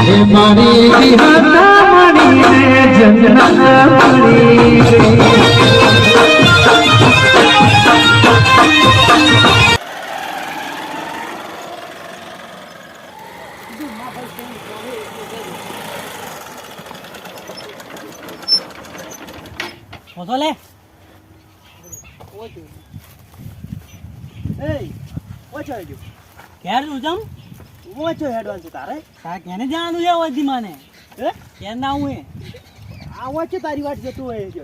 હે મારી વિહતા મણીને જન્નત મળી લે. એય, ઓછો હેડ્યો. ઘેર તું જમ ઓછો હેડવાનું છે તારે. તારે કેને જવાનું છે વધી મને? હે? કેમ ના હું આ વચ્ચે તારી વાટ જતું હોય છે.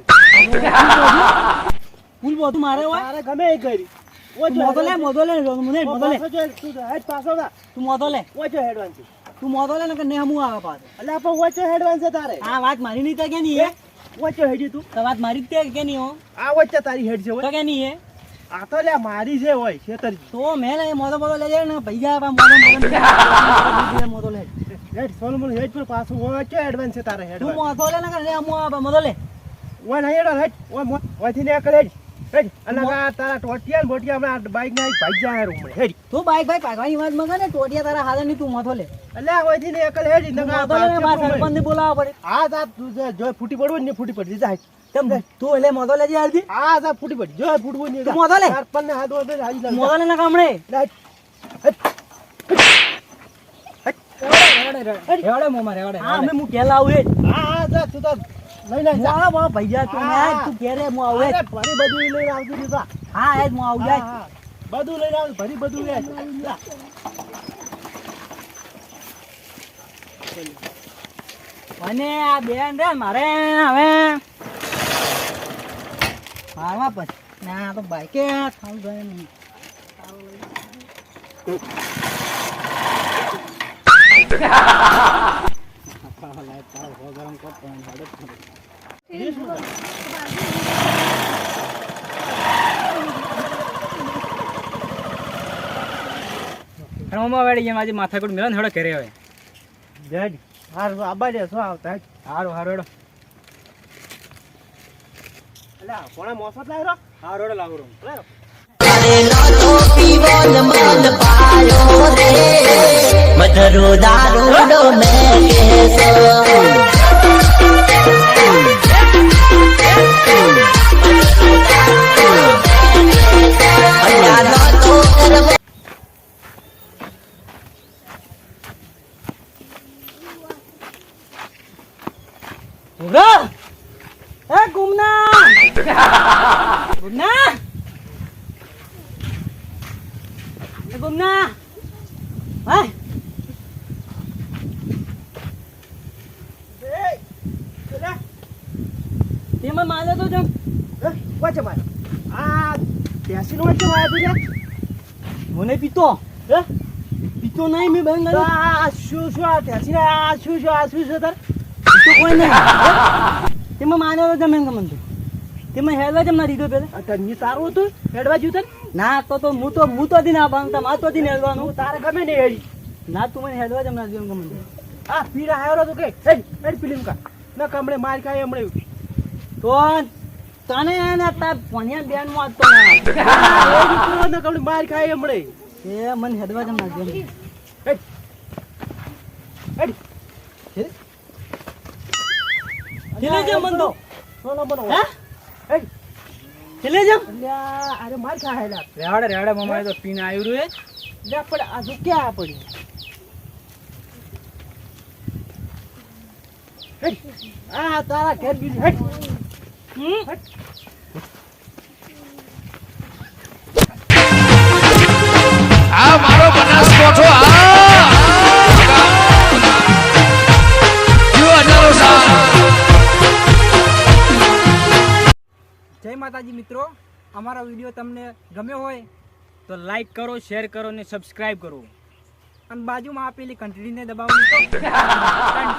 ફૂલ બધું મારે હોય? તારે ગમે એ કરી. ઓછો મોટો લે મોતો લે મને. મોટો લે. તું હેડ પાછો થા. તું મોટો લે. ઓછો હેડવાનું છે. તું મોટો લે ને કે ને હું આવે પાછો. એટલે આપણે ઓછો હેડવાનું છે તારે. આ વાત મારી નહીં તો કે નહીં હે? ઓછો હેડી તું. તો વાત મારી જ તે કે નહીં હો? આ વચ્ચે તારી હેડ છે તો કે નહીં હે? આ તો લે મારી છે હોય ખેતર તો મેં લે મોટો મોટો લે જાય ને પૈસા આપા મોટો મોટો મોટો લે હેડ સોલમોન હેડ પર પાછું ઓછો હેડવાનું છે તારે તું હેડવાનું. મોટો લે ને લે મો આવે મોટો લે. ઓય ના હેડ હેડ. ઓય મો- ઓયથી ને કરે હેડ. અને આ તારા ટોટિયા બોટિયા હમણાં બાઈક ના ભાઈ હેડ રૂમ હેડ. તું બાઈક ભાઈ પાગવાની વાત મગા ને ટોટિયા તારા હાલની તું મોટો લે. એટલે ઓયથી ને એકલ હેડ ને મોટો લે ને બા. સરપંચ બોલાવવા પડે. આ જા તું જો- ફૂટી પડવું ને ફૂટી પડી જા તેમ તું એટલે મોટો લેજે હાલથી? હા જા ફૂટી પડી જો ફૂટવું નહીં તું મોઢો લે. ને હાથ વળે હાજી જા. મોટો લે ને. મોમાં રેવડે હા અમે હું કેલા આવું જા તું તો જા. ભૈયા તું તું ભરી બધું લઈ આવતું તું હા હેડ હું આવું જાય બધું લઈને આવ ભરી બધું લે. અને આ બેન રે મારે હવે પછી ના આ તો બાઈકે થાવું જોઈએ નહીં રમવા વાળી એમ આજે માથાકૂટ મેળો ને થોડો ઘરે હવે જડ. હારું, આબા દે શું આવતા. હારું હારું હેડો અલા, કોણે મોસત લાવ્યો રો? હારું હેડો લાવું લાવ્યો. મધરો દારૂડો મેં કેસો ઉભરા એ ગુમના ગુમના હા એય, અલા, તેમાં મારે તો જમ હે, વચ્ચે માર. આ ભેંસીનો વચ્ચે માર્યો તું લ્યા. મને પીતો હે? પીતો નહીં મેં બંધ તો આ શું શું આ ભેંસીને આ શું શું આ શું શું તાર? પીતો કોઈ નહીં તેમાં મારે તો જમે ગમન તું તેમાં હેરવા જમ ના દીધો પેલા. આ તને સારું હતું? હેડવા જ્યું તને? ના તો તો હું તો હું તો દી ના બાંધતા મા તો દી ને હું તારે ગમે નહીં હેડી. ના તું મને હેરવા જમ ના દીધો ગમે તું આ પીડા આવ્યો તો કે હેડ, હેડ ફિલ્મ કા. ના કમળે માર ખાય હમણે તો તને એના તાર ભણ્યા બેનમાં તો ના. કમળે માર ખાય હમણે. એ મને હેડવા જમ ના દીધો હેડ. હેડ. ખેલે જમ મન તો સોનો બનો હે હેડ. ખેલે જમ અરે માર ખાય લા રેવાડે રેવાડે મમાય તો પીન આવ્યું રે લે પણ આ શું ક્યાં પડ્યું હેડ આ તારા ઘેર બીજું હેડ હમ? માતાજી મિત્રો, અમારો વીડિયો તમને ગમ્યો હોય તો લાઈક કરો શેર કરો ને સબસ્ક્રાઈબ કરો. અને બાજુમાં આપેલી ઘંટડીને દબાવવાની